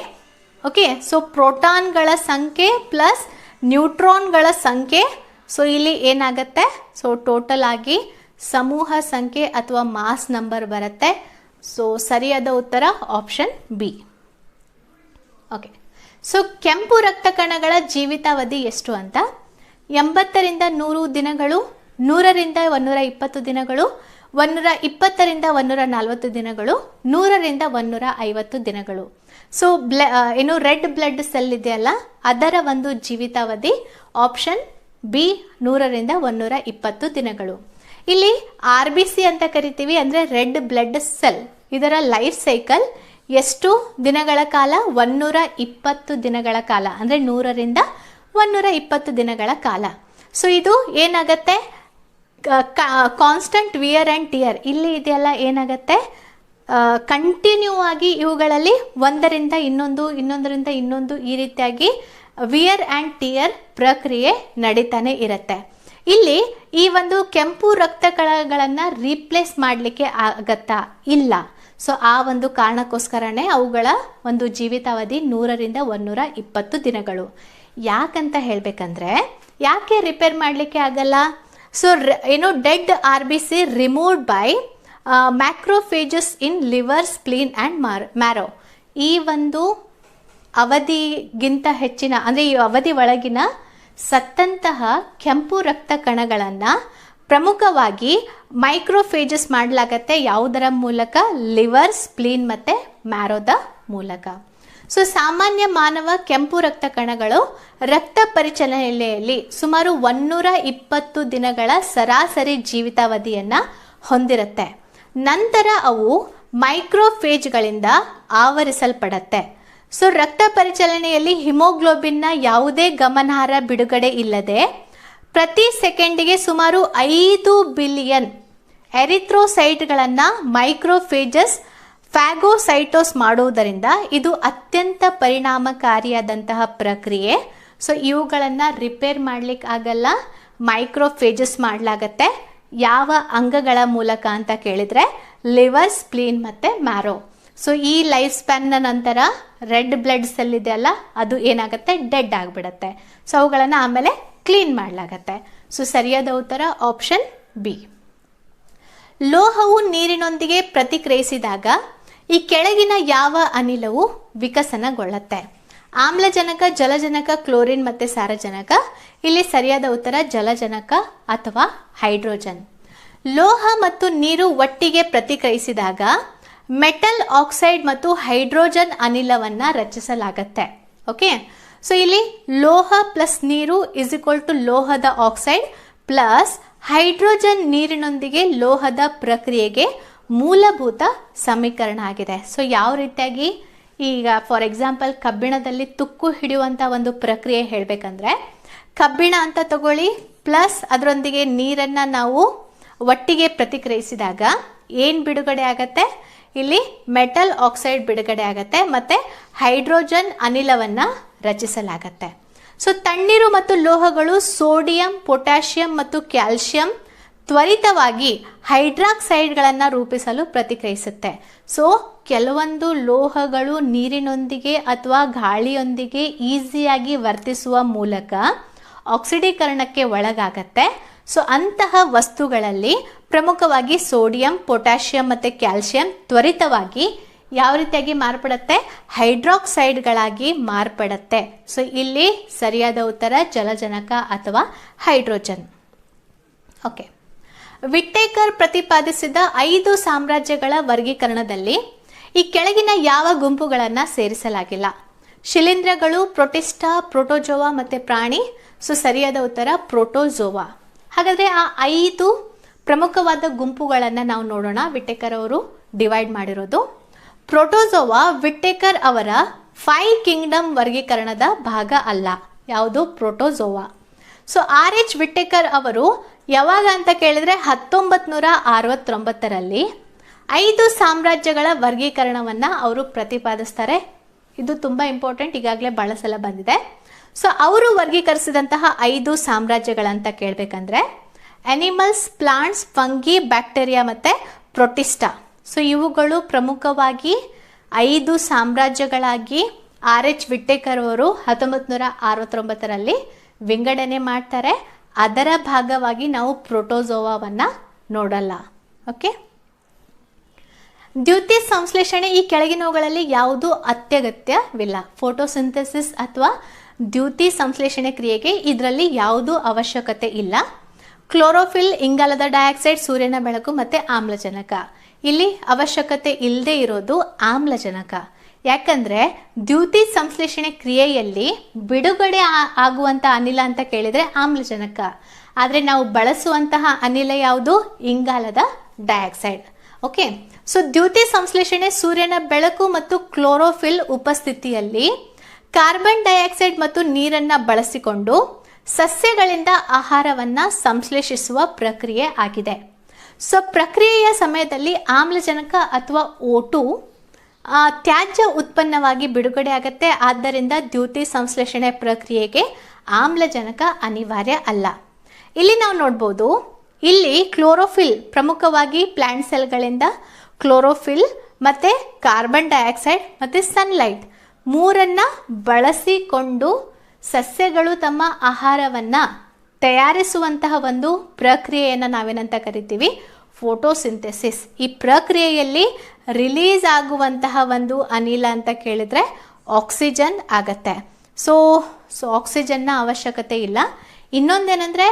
ಓಕೆ ಸೊ ಪ್ರೋಟಾನ್ಗಳ ಸಂಖ್ಯೆ ಪ್ಲಸ್ ನ್ಯೂಟ್ರಾನ್ಗಳ ಸಂಖ್ಯೆ. ಸೊ ಇಲ್ಲಿ ಏನಾಗುತ್ತೆ? ಸೊ ಟೋಟಲ್ ಆಗಿ ಸಮೂಹ ಸಂಖ್ಯೆ ಅಥವಾ ಮಾಸ್ ನಂಬರ್ ಬರುತ್ತೆ. ಸೊ ಸರಿಯಾದ ಉತ್ತರ ಆಪ್ಷನ್ ಬಿ ಓಕೆ ಸೊ ಕೆಂಪು ರಕ್ತ ಕಣಗಳ ಜೀವಿತಾವಧಿ ಎಷ್ಟು ಅಂತ? ಎಂಬತ್ತರಿಂದ ನೂರು ದಿನಗಳು, ನೂರರಿಂದ ಒಂದೂರ ಇಪ್ಪತ್ತು ದಿನಗಳು ಒಂದೂರ ಇಪ್ಪತ್ತರಿಂದ ಒಂದೂರ ನಲವತ್ತು ದಿನಗಳು, ನೂರರಿಂದ ಒಂದೂರ ಐವತ್ತು ದಿನಗಳು. ಸೊ ಬ್ಲ ಏನು ರೆಡ್ ಬ್ಲಡ್ ಸೆಲ್ ಇದೆಯಲ್ಲ, ಅದರ ಒಂದು ಜೀವಿತಾವಧಿ ಆಪ್ಷನ್ ಬಿ, ನೂರರಿಂದ ಒಂದೂರ ಇಪ್ಪತ್ತು ದಿನಗಳು. ಇಲ್ಲಿ ಆರ್ ಬಿ ಸಿ ಅಂತ ಕರಿತೀವಿ ಅಂದರೆ ರೆಡ್ ಬ್ಲಡ್ ಸೆಲ್. ಇದರ ಲೈಫ್ ಸೈಕಲ್ ಎಷ್ಟು ದಿನಗಳ ಕಾಲ? ಒನ್ನೂರ ಇಪ್ಪತ್ತು ದಿನಗಳ ಕಾಲ. ಅಂದರೆ ನೂರರಿಂದ ಒನ್ನೂರ ಇಪ್ಪತ್ತು ದಿನಗಳ ಕಾಲ. ಸೊ ಇದು ಏನಾಗತ್ತೆ? ಕಾನ್ಸ್ಟಂಟ್ ವಿಯರ್ ಆ್ಯಂಡ್ ಟಿಯರ್ ಇಲ್ಲಿ ಇದೆಲ್ಲ ಏನಾಗುತ್ತೆ? ಕಂಟಿನ್ಯೂ ಆಗಿ ಇವುಗಳಲ್ಲಿ ಒಂದರಿಂದ ಇನ್ನೊಂದು, ಇನ್ನೊಂದರಿಂದ ಇನ್ನೊಂದು ಈ ರೀತಿಯಾಗಿ ವಿಯರ್ ಆ್ಯಂಡ್ ಟಿಯರ್ ಪ್ರಕ್ರಿಯೆ ನಡೀತಾನೆ ಇರುತ್ತೆ. ಇಲ್ಲಿ ಈ ಒಂದು ಕೆಂಪು ರಕ್ತ ಕಣಗಳನ್ನು ರೀಪ್ಲೇಸ್ ಮಾಡಲಿಕ್ಕೆ ಆಗತ್ತಾ? ಇಲ್ಲ. ಸೊ ಆ ಒಂದು ಕಾರಣಕ್ಕೋಸ್ಕರನೇ ಅವುಗಳ ಒಂದು ಜೀವಿತಾವಧಿ ನೂರರಿಂದ ಒಂದೂರ ಇಪ್ಪತ್ತು ದಿನಗಳು. ಯಾಕಂತ ಹೇಳಬೇಕಂದ್ರೆ, ಯಾಕೆ ರಿಪೇರ್ ಮಾಡಲಿಕ್ಕೆ ಆಗಲ್ಲ? ಸೊ ಏನು dead R B C removed by macrophages in liver spleen and mar marrow ಈ ಒಂದು ಅವಧಿಗಿಂತ ಹೆಚ್ಚಿನ, ಅಂದರೆ ಈ ಅವಧಿ ಒಳಗಿನ ಸತ್ತಂತಹ ಕೆಂಪು ರಕ್ತ ಕಣಗಳನ್ನು ಪ್ರಮುಖವಾಗಿ ಮೈಕ್ರೋಫೇಜಸ್ ಮಾಡಲಾಗತ್ತೆ ಯಾವುದರ ಮೂಲಕ? ಲಿವರ್, ಸ್ಪ್ಲೀನ್ ಮತ್ತು ಮ್ಯಾರೋದ ಮೂಲಕ. ಸೊ ಸಾಮಾನ್ಯ ಮಾನವ ಕೆಂಪು ರಕ್ತ ಕಣಗಳು ರಕ್ತ ಪರಿಚಲನೆಯಲ್ಲಿ ಸುಮಾರು ಒನ್ನೂರ ಇಪ್ಪತ್ತು ದಿನಗಳ ಸರಾಸರಿ ಜೀವಿತಾವಧಿಯನ್ನು ಹೊಂದಿರುತ್ತೆ. ನಂತರ ಅವು ಮೈಕ್ರೋಫೇಜ್ಗಳಿಂದ ಆವರಿಸಲ್ಪಡತ್ತೆ. ಸೊ ರಕ್ತ ಪರಿಚಲನೆಯಲ್ಲಿ ಹಿಮೋಗ್ಲೋಬಿನ್ನ ಯಾವುದೇ ಗಮನಾರ್ಹ ಬಿಡುಗಡೆ ಇಲ್ಲದೆ ಪ್ರತಿ ಸೆಕೆಂಡಿಗೆ ಸುಮಾರು ಐದು ಬಿಲಿಯನ್ ಎರಿಥ್ರೋಸೈಟ್ಗಳನ್ನು ಮೈಕ್ರೋಫೇಜಸ್ ಫ್ಯಾಗೋಸೈಟೋಸ್ ಮಾಡುವುದರಿಂದ ಇದು ಅತ್ಯಂತ ಪರಿಣಾಮಕಾರಿಯಾದಂತಹ ಪ್ರಕ್ರಿಯೆ. ಸೊ ಇವುಗಳನ್ನು ರಿಪೇರ್ ಮಾಡ್ಲಿಕ್ಕೆ ಆಗಲ್ಲ ಮೈಕ್ರೋಫೇಜಸ್ ಮಾಡಲಾಗತ್ತೆ. ಯಾವ ಅಂಗಗಳ ಮೂಲಕ ಅಂತ ಕೇಳಿದರೆ ಲಿವರ್ ಸ್ಪ್ಲೀನ್ ಮತ್ತು ಮ್ಯಾರೋ ಸೊ ಈ ಲೈಫ್ ಸ್ಪ್ಯಾನ್ನ ನಂತರ ರೆಡ್ ಬ್ಲಡ್ ಸೆಲ್ ಇದೆಯಲ್ಲ ಅದು ಏನಾಗುತ್ತೆ? ಡೆಡ್ ಆಗಿಬಿಡತ್ತೆ. ಸೊ ಅವುಗಳನ್ನು ಆಮೇಲೆ ಕ್ಲೀನ್ ಮಾಡಲಾಗತ್ತೆ. ಸೊ ಸರಿಯಾದ ಉತ್ತರ ಆಪ್ಷನ್ ಬಿ ಲೋಹವು ನೀರಿನೊಂದಿಗೆ ಪ್ರತಿಕ್ರಿಯಿಸಿದಾಗ ಈ ಕೆಳಗಿನ ಯಾವ ಅನಿಲವು ವಿಕಸನಗೊಳ್ಳುತ್ತೆ? ಆಮ್ಲಜನಕ, ಜಲಜನಕ, ಕ್ಲೋರಿನ್ ಮತ್ತು ಸಾರಜನಕ. ಇಲ್ಲಿ ಸರಿಯಾದ ಉತ್ತರ ಜಲಜನಕ ಅಥವಾ ಹೈಡ್ರೋಜನ್. ಲೋಹ ಮತ್ತು ನೀರು ಒಟ್ಟಿಗೆ ಪ್ರತಿಕ್ರಿಯಿಸಿದಾಗ ಮೆಟಲ್ ಆಕ್ಸೈಡ್ ಮತ್ತು ಹೈಡ್ರೋಜನ್ ಅನಿಲವನ್ನು ರಚಿಸಲಾಗತ್ತೆ. ಓಕೆ? ಸೊ, ಇಲ್ಲಿ ಲೋಹ ಪ್ಲಸ್ ನೀರು ಇಸ್ ಇಕ್ವಲ್ ಟು ಲೋಹದ ಆಕ್ಸೈಡ್ ಪ್ಲಸ್ ಹೈಡ್ರೋಜನ್ ನೀರಿನೊಂದಿಗೆ ಲೋಹದ ಪ್ರಕ್ರಿಯೆಗೆ ಮೂಲಭೂತ ಸಮೀಕರಣ ಆಗಿದೆ. ಸೊ ಯಾವ ರೀತಿಯಾಗಿ ಈಗ ಫಾರ್ ಎಕ್ಸಾಂಪಲ್ ಕಬ್ಬಿಣದಲ್ಲಿ ತುಕ್ಕು ಹಿಡಿಯುವಂಥ ಒಂದು ಪ್ರಕ್ರಿಯೆ ಹೇಳಬೇಕಂದ್ರೆ, ಕಬ್ಬಿಣ ಅಂತ ತಗೊಳ್ಳಿ ಪ್ಲಸ್ ಅದರೊಂದಿಗೆ ನೀರನ್ನು ನಾವು ಒಟ್ಟಿಗೆ ಪ್ರತಿಕ್ರಿಯಿಸಿದಾಗ ಏನು ಬಿಡುಗಡೆ ಆಗತ್ತೆ? ಇಲ್ಲಿ ಮೆಟಲ್ ಆಕ್ಸೈಡ್ ಬಿಡುಗಡೆ ಆಗತ್ತೆ, ಮತ್ತು ಹೈಡ್ರೋಜನ್ ಅನಿಲವನ್ನು ರಚಿಸಲಾಗತ್ತೆ. ಸೊ ತಣ್ಣೀರು ಮತ್ತು ಲೋಹಗಳು ಸೋಡಿಯಂ, ಪೊಟ್ಯಾಷಿಯಂ ಮತ್ತು ಕ್ಯಾಲ್ಶಿಯಂ ತ್ವರಿತವಾಗಿ ಹೈಡ್ರಾಕ್ಸೈಡ್ಗಳನ್ನು ರೂಪಿಸಲು ಪ್ರತಿಕ್ರಿಯಿಸುತ್ತೆ. ಸೊ, ಕೆಲವೊಂದು ಲೋಹಗಳು ನೀರಿನೊಂದಿಗೆ ಅಥವಾ ಗಾಳಿಯೊಂದಿಗೆ ಈಸಿಯಾಗಿ ವರ್ತಿಸುವ ಮೂಲಕ ಆಕ್ಸಿಡೀಕರಣಕ್ಕೆ ಒಳಗಾಗತ್ತೆ. ಸೊ, ಅಂತಹ ವಸ್ತುಗಳಲ್ಲಿ ಪ್ರಮುಖವಾಗಿ ಸೋಡಿಯಂ, ಪೊಟ್ಯಾಷಿಯಂ ಮತ್ತು ಕ್ಯಾಲ್ಸಿಯಂ ತ್ವರಿತವಾಗಿ ಯಾವ ರೀತಿಯಾಗಿ ಮಾರ್ಪಡುತ್ತೆ? ಹೈಡ್ರಾಕ್ಸೈಡ್ಗಳಾಗಿ ಮಾರ್ಪಡುತ್ತೆ. ಸೊ, ಇಲ್ಲಿ ಸರಿಯಾದ ಉತ್ತರ ಜಲಜನಕ ಅಥವಾ ಹೈಡ್ರೋಜನ್. ಓಕೆ. ವಿಟ್ಟೇಕರ್ ಪ್ರತಿಪಾದಿಸಿದ ಐದು ಸಾಮ್ರಾಜ್ಯಗಳ ವರ್ಗೀಕರಣದಲ್ಲಿ ಈ ಕೆಳಗಿನ ಯಾವ ಗುಂಪುಗಳನ್ನು ಸೇರಿಸಲಾಗಿಲ್ಲ. ಶಿಲೀಂಧ್ರಗಳು ಪ್ರೊಟಿಸ್ಟಾ, ಪ್ರೋಟೋಜೋವಾ ಮತ್ತು ಪ್ರಾಣಿ, ಸೊ ಸರಿಯಾದ ಉತ್ತರ ಪ್ರೋಟೋಜೋವಾ. ಹಾಗಾದರೆ ಆ ಐದು ಪ್ರಮುಖವಾದ ಗುಂಪುಗಳನ್ನು ನಾವು ನೋಡೋಣ. ವಿಟ್ಟೇಕರ್ ಅವರು ಡಿವೈಡ್ ಮಾಡಿರೋದು. ಪ್ರೋಟೋಜೋವಾ ವಿಟ್ಟೇಕರ್ ಅವರ ಫೈವ್ ಕಿಂಗ್ಡಮ್ ವರ್ಗೀಕರಣದ ಭಾಗ ಅಲ್ಲ. ಯಾವುದು? Protozoa. So R H Whittaker ಅವರು ಯಾವಾಗ ಅಂತ ಕೇಳಿದ್ರೆ ಹತ್ತೊಂಬತ್ತು ನೂರ ಅರವತ್ತೊಂಬತ್ತರಲ್ಲಿ ಐದು ಸಾಮ್ರಾಜ್ಯಗಳ ವರ್ಗೀಕರಣವನ್ನು ಅವರು ಪ್ರತಿಪಾದಿಸ್ತಾರೆ. ಇದು ತುಂಬ ಇಂಪಾರ್ಟೆಂಟ್ ಈಗಾಗಲೇ ಬಹಳ ಸಲ ಬಂದಿದೆ. ಸೊ ಅವರು ವರ್ಗೀಕರಿಸಿದಂತಹ ಐದು ಸಾಮ್ರಾಜ್ಯಗಳಂತ ಕೇಳಬೇಕಂದ್ರೆ ಅನಿಮಲ್ಸ್ ಪ್ಲಾಂಟ್ಸ್ ಫಂಗಿ ಬ್ಯಾಕ್ಟೀರಿಯಾ ಮತ್ತು ಪ್ರೊಟಿಸ್ಟಾ ಸೊ ಇವುಗಳು ಪ್ರಮುಖವಾಗಿ ಐದು ಸಾಮ್ರಾಜ್ಯಗಳಾಗಿ ಆರ್ ಎಚ್ ವಿಟ್ಟೇಕರ್ ಅವರು ಹತ್ತೊಂಬತ್ತು ನೂರ ಅರವತ್ತೊಂಬತ್ತರಲ್ಲಿ ವಿಂಗಡಣೆ ಮಾಡ್ತಾರೆ. ಅದರ ಭಾಗವಾಗಿ ನಾವು ಪ್ರೋಟೋಝೋವಾವನ್ನು ನೋಡಲ್ಲ. ಓಕೆ ದ್ಯುತಿ ಸಂಶ್ಲೇಷಣೆ ಈ ಕೆಳಗಿನವುಗಳಲ್ಲಿ ಯಾವುದು ಅತ್ಯಗತ್ಯವಿಲ್ಲ. ಫೋಟೋಸಿಂಥೆಸಿಸ್ ಅಥವಾ ದ್ಯುತಿ ಸಂಶ್ಲೇಷಣೆ ಕ್ರಿಯೆಗೆ ಇದರಲ್ಲಿ ಯಾವುದೂ ಅವಶ್ಯಕತೆ ಇಲ್ಲ. ಕ್ಲೋರೋಫಿಲ್ ಇಂಗಾಲದ ಡೈಆಕ್ಸೈಡ್, ಸೂರ್ಯನ ಬೆಳಕು ಮತ್ತು ಆಮ್ಲಜನಕ. ಇಲ್ಲಿ ಅವಶ್ಯಕತೆ ಇಲ್ಲದೆ ಇರೋದು ಆಮ್ಲಜನಕ. ಯಾಕಂದ್ರೆ ದ್ಯುತಿ ಸಂಶ್ಲೇಷಣೆ ಕ್ರಿಯೆಯಲ್ಲಿ ಬಿಡುಗಡೆ ಆಗುವಂಥ ಅನಿಲ ಅಂತ ಕೇಳಿದರೆ ಆಮ್ಲಜನಕ. ಆದರೆ ನಾವು ಬಳಸುವಂತಹ ಅನಿಲ ಯಾವುದು? ಇಂಗಾಲದ ಡೈಆಕ್ಸೈಡ್. ಓಕೆ? ಸೊ ದ್ಯುತಿ ಸಂಶ್ಲೇಷಣೆ ಸೂರ್ಯನ ಬೆಳಕು ಮತ್ತು ಕ್ಲೋರೋಫಿಲ್ ಉಪಸ್ಥಿತಿಯಲ್ಲಿ ಕಾರ್ಬನ್ ಡೈಆಕ್ಸೈಡ್ ಮತ್ತು ನೀರನ್ನ ಬಳಸಿಕೊಂಡು ಸಸ್ಯಗಳಿಂದ ಆಹಾರವನ್ನ ಸಂಶ್ಲೇಷಿಸುವ ಪ್ರಕ್ರಿಯೆ ಆಗಿದೆ. ಸೊ ಪ್ರಕ್ರಿಯೆಯ ಸಮಯದಲ್ಲಿ ಆಮ್ಲಜನಕ ಅಥವಾ ಓಟು ತ್ಯಾಜ್ಯ ಉತ್ಪನ್ನವಾಗಿ ಬಿಡುಗಡೆ ಆಗುತ್ತೆ. ಆದ್ದರಿಂದ ದ್ಯುತಿ ಸಂಶ್ಲೇಷಣೆ ಪ್ರಕ್ರಿಯೆಗೆ ಆಮ್ಲಜನಕ ಅನಿವಾರ್ಯ ಅಲ್ಲ. ಇಲ್ಲಿ ನಾವು ನೋಡ್ಬೋದು, ಇಲ್ಲಿ ಕ್ಲೋರೋಫಿಲ್ ಪ್ರಮುಖವಾಗಿ ಪ್ಲಾಂಟ್ ಸೆಲ್ಗಳಿಂದ ಕ್ಲೋರೋಫಿಲ್ ಮತ್ತು ಕಾರ್ಬನ್ ಡೈಆಕ್ಸೈಡ್ ಮತ್ತು ಸನ್ಲೈಟ್ ಮೂರನ್ನ ಬಳಸಿಕೊಂಡು ಸಸ್ಯಗಳು ತಮ್ಮ ಆಹಾರವನ್ನು ತಯಾರಿಸುವಂತಹ ಒಂದು ಪ್ರಕ್ರಿಯೆಯನ್ನು ನಾವೇನಂತ ಕರಿತೀವಿ? ಫೋಟೋಸಿಂಥೆಸಿಸ್. ಈ ಪ್ರಕ್ರಿಯೆಯಲ್ಲಿ ರಿಲೀಸ್ ಆಗುವಂತಹ ಒಂದು ಅನಿಲ ಅಂತ ಕೇಳಿದ್ರೆ ಆಕ್ಸಿಜನ್ ಆಗತ್ತೆ. ಸೊ ಸೊ ಆಕ್ಸಿಜನ್ನ ಅವಶ್ಯಕತೆ ಇಲ್ಲ. ಇನ್ನೊಂದೇನೆಂದರೆ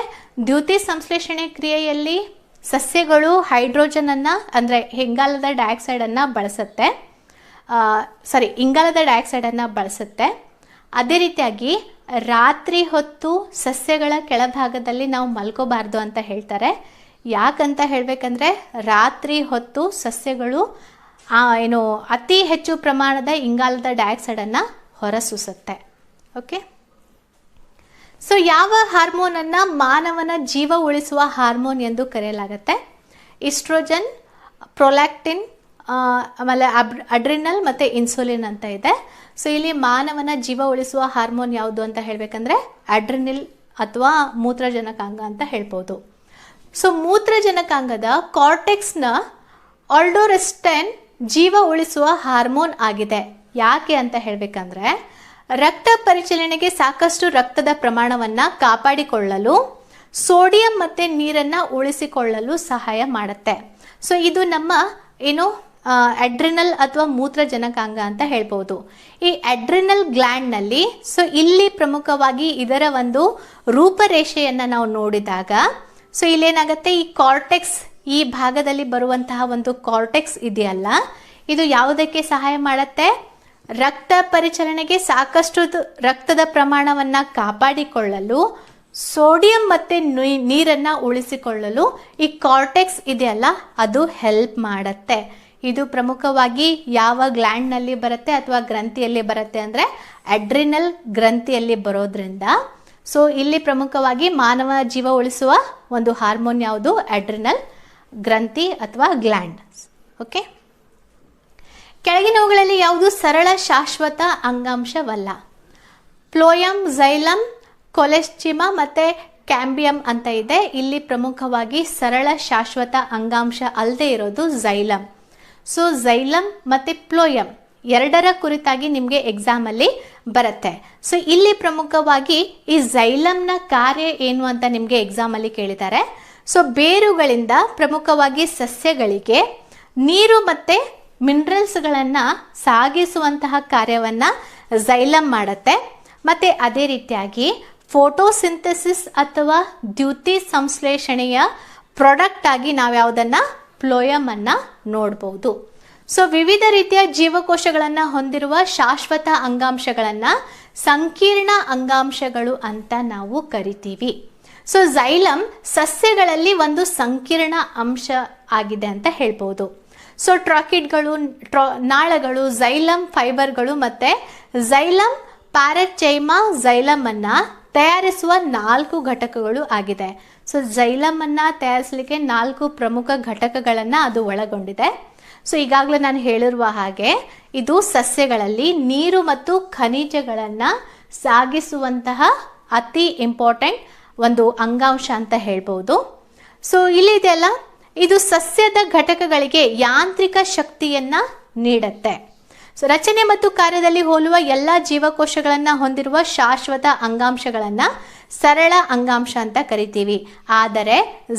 ದ್ಯುತಿ ಸಂಶ್ಲೇಷಣೆ ಕ್ರಿಯೆಯಲ್ಲಿ ಸಸ್ಯಗಳು ಹೈಡ್ರೋಜನ್ ಅನ್ನ ಅಂದರೆ ಇಂಗಾಲದ ಡೈಆಕ್ಸೈಡ್ ಅನ್ನ ಬಳಸುತ್ತೆ ಸಾರಿ, ಇಂಗಾಲದ ಡೈಆಕ್ಸೈಡ್ ಅನ್ನ ಬಳಸುತ್ತೆ. ಅದೇ ರೀತಿಯಾಗಿ ರಾತ್ರಿ ಹೊತ್ತು ಸಸ್ಯಗಳ ಕೆಳಭಾಗದಲ್ಲಿ ನಾವು ಮಲ್ಕೋಬಾರ್ದು ಅಂತ ಹೇಳ್ತಾರೆ. ಯಾಕಂತ ಹೇಳಬೇಕಂದ್ರೆ ರಾತ್ರಿ ಹೊತ್ತು ಸಸ್ಯಗಳು ಏನು, ಅತಿ ಹೆಚ್ಚು ಪ್ರಮಾಣದ ಇಂಗಾಲದ ಡೈಆಕ್ಸೈಡನ್ನು ಹೊರಸೂಸುತ್ತೆ. ಓಕೆ ಸೊ ಯಾವ ಹಾರ್ಮೋನ್ ಅನ್ನ ಮಾನವನ ಜೀವ ಉಳಿಸುವ ಹಾರ್ಮೋನ್ ಎಂದು ಕರೆಯಲಾಗುತ್ತೆ? ಇಸ್ಟ್ರೋಜನ್ ಪ್ರೊಲ್ಯಾಕ್ಟಿನ್ ಆಮೇಲೆ ಅಬ್ ಅಡ್ರಿನಲ್ ಮತ್ತು ಇನ್ಸುಲಿನ್ ಅಂತ ಇದೆ. ಸೊ ಇಲ್ಲಿ ಮಾನವನ ಜೀವ ಉಳಿಸುವ ಹಾರ್ಮೋನ್ ಯಾವುದು ಅಂತ ಹೇಳಬೇಕಂದ್ರೆ ಅಡ್ರಿನಿಲ್ ಅಥವಾ ಮೂತ್ರಜನಕಾಂಗ ಅಂತ ಹೇಳ್ಬೋದು. ಸೊ ಮೂತ್ರಜನಕಾಂಗದ ಕಾರ್ಟೆಕ್ಸ್ನ ಆಲ್ಡೋರೆಸ್ಟೆನ್ ಜೀವ ಉಳಿಸುವ ಹಾರ್ಮೋನ್ ಆಗಿದೆ. ಯಾಕೆ ಅಂತ ಹೇಳಬೇಕಂದ್ರೆ, ರಕ್ತ ಪರಿಚಲನೆಗೆ ಸಾಕಷ್ಟು ರಕ್ತದ ಪ್ರಮಾಣವನ್ನ ಕಾಪಾಡಿಕೊಳ್ಳಲು, ಸೋಡಿಯಂ ಮತ್ತೆ ನೀರನ್ನ ಉಳಿಸಿಕೊಳ್ಳಲು ಸಹಾಯ ಮಾಡುತ್ತೆ. ಸೊ ಇದು ನಮ್ಮ ಏನು ಅಡ್ರಿನಲ್ ಅಥವಾ ಮೂತ್ರಜನಕಾಂಗ ಅಂತ ಹೇಳ್ಬೋದು. ಈ ಅಡ್ರಿನಲ್ ಗ್ಲ್ಯಾಂಡ್ನಲ್ಲಿ ಸೊ ಇಲ್ಲಿ ಪ್ರಮುಖವಾಗಿ ಇದರ ಒಂದು ರೂಪರೇಷೆಯನ್ನು ನಾವು ನೋಡಿದಾಗ ಸೊ ಇಲ್ಲೇನಾಗತ್ತೆ? ಈ ಕಾರ್ಟೆಕ್ಸ್ ಈ ಭಾಗದಲ್ಲಿ ಬರುವಂತಹ ಒಂದು ಕಾರ್ಟೆಕ್ಸ್ ಇದೆಯಲ್ಲ, ಇದು ಯಾವುದಕ್ಕೆ ಸಹಾಯ ಮಾಡುತ್ತೆ? ರಕ್ತ ಪರಿಚಲನೆಗೆ ಸಾಕಷ್ಟು ರಕ್ತದ ಪ್ರಮಾಣವನ್ನ ಕಾಪಾಡಿಕೊಳ್ಳಲು ಸೋಡಿಯಂ ಮತ್ತೆ ನೀರನ್ನು ಉಳಿಸಿಕೊಳ್ಳಲು ಈ ಕಾರ್ಟೆಕ್ಸ್ ಇದೆಯಲ್ಲ, ಅದು ಹೆಲ್ಪ್ ಮಾಡುತ್ತೆ. ಇದು ಪ್ರಮುಖವಾಗಿ ಯಾವ ಗ್ಲ್ಯಾಂಡ್ನಲ್ಲಿ ಬರುತ್ತೆ ಅಥವಾ ಗ್ರಂಥಿಯಲ್ಲಿ ಬರುತ್ತೆ ಅಂದರೆ ಅಡ್ರಿನಲ್ ಗ್ರಂಥಿಯಲ್ಲಿ ಬರೋದ್ರಿಂದ. ಸೊ ಇಲ್ಲಿ ಪ್ರಮುಖವಾಗಿ ಮಾನವ ಜೀವ ಉಳಿಸುವ ಒಂದು ಹಾರ್ಮೋನ್ ಯಾವುದು? ಅಡ್ರಿನಲ್ ಗ್ರಂಥಿ ಅಥವಾ ಗ್ಲ್ಯಾಂಡ್ ಓಕೆ ಕೆಳಗಿನವುಗಳಲ್ಲಿ ಯಾವುದು? ಸರಳ, ಶಾಶ್ವತ ಅಂಗಾಂಶವಲ್ಲ. ಪ್ಲೋಯಮ್ ಝೈಲಂ ಕೊಲೆಸ್ಟಿಮ ಮತ್ತು ಕ್ಯಾಂಬಿಯಂ ಅಂತ ಇದೆ. ಇಲ್ಲಿ ಪ್ರಮುಖವಾಗಿ ಸರಳ, ಶಾಶ್ವತ ಅಂಗಾಂಶ ಅಲ್ಲದೆ ಇರೋದು ಝೈಲಂ ಸೊ ಝೈಲಂ ಮತ್ತು ಪ್ಲೋಯಮ್ ಎರಡರ ಕುರಿತಾಗಿ ನಿಮಗೆ ಎಕ್ಸಾಮಲ್ಲಿ ಬರುತ್ತೆ. ಸೊ ಇಲ್ಲಿ ಪ್ರಮುಖವಾಗಿ ಈ ಝೈಲಮ್ನ ಕಾರ್ಯ ಏನು ಅಂತ ನಿಮಗೆ ಎಕ್ಸಾಮಲ್ಲಿ ಕೇಳಿದ್ದಾರೆ. ಸೊ ಬೇರುಗಳಿಂದ ಪ್ರಮುಖವಾಗಿ ಸಸ್ಯಗಳಿಗೆ ನೀರು ಮತ್ತು ಮಿನರಲ್ಸ್ಗಳನ್ನು ಸಾಗಿಸುವಂತಹ ಕಾರ್ಯವನ್ನು ಝೈಲಮ್ ಮಾಡುತ್ತೆ. ಮತ್ತು ಅದೇ ರೀತಿಯಾಗಿ ಫೋಟೋಸಿಂಥೆಸಿಸ್ ಅಥವಾ ದ್ಯುತಿ ಸಂಶ್ಲೇಷಣೆಯ ಪ್ರಾಡಕ್ಟ್ ಆಗಿ ನಾವು ಯಾವುದನ್ನು ಪ್ಲೋಯಮನ್ನು ನೋಡ್ಬೋದು. ಸೊ ವಿವಿಧ ರೀತಿಯ ಜೀವಕೋಶಗಳನ್ನು ಹೊಂದಿರುವ ಶಾಶ್ವತ ಅಂಗಾಂಶಗಳನ್ನು ಸಂಕೀರ್ಣ ಅಂಗಾಂಶಗಳು ಅಂತ ನಾವು ಕರಿತೀವಿ. ಸೊ ಝೈಲಮ್ ಸಸ್ಯಗಳಲ್ಲಿ ಒಂದು ಸಂಕೀರ್ಣ ಅಂಶ ಆಗಿದೆ ಅಂತ ಹೇಳ್ಬೋದು. ಸೊ ಟ್ರಾಕಿಡ್ಗಳು ಟ್ರಾ ನಾಳಗಳು ಝೈಲಮ್ ಫೈಬರ್ಗಳು ಮತ್ತು ಝೈಲಮ್ ಪ್ಯಾರಚೈಮಾ ಝೈಲಮ್ ಅನ್ನ ತಯಾರಿಸುವ ನಾಲ್ಕು ಘಟಕಗಳು ಆಗಿದೆ. ಸೊ ಝೈಲಮ್ ಅನ್ನ ತಯಾರಿಸಲಿಕ್ಕೆ ನಾಲ್ಕು ಪ್ರಮುಖ ಘಟಕಗಳನ್ನು ಅದು ಒಳಗೊಂಡಿದೆ. ಸೊ ಈಗಾಗಲೇ ನಾನು ಹೇಳಿರುವ ಹಾಗೆ, ಇದು ಸಸ್ಯಗಳಲ್ಲಿ ನೀರು ಮತ್ತು ಖನಿಜಗಳನ್ನು ಸಾಗಿಸುವಂತಹ ಅತಿ ಇಂಪಾರ್ಟೆಂಟ್ ಒಂದು ಅಂಗಾಂಶ ಅಂತ ಹೇಳ್ಬೋದು. ಸೊ ಇಲ್ಲಿದೆಯಲ್ಲ ಇದು ಸಸ್ಯದ ಘಟಕಗಳಿಗೆ ಯಾಂತ್ರಿಕ ಶಕ್ತಿಯನ್ನ ನೀಡುತ್ತೆ. ಸೊ ರಚನೆ ಮತ್ತು ಕಾರ್ಯದಲ್ಲಿ ಹೋಲುವ ಎಲ್ಲ ಜೀವಕೋಶಗಳನ್ನು ಹೊಂದಿರುವ ಶಾಶ್ವತ ಅಂಗಾಂಶಗಳನ್ನು ಸರಳ ಅಂಗಾಂಶ ಅಂತ ಕರಿತೀವಿ. ಆದರೆ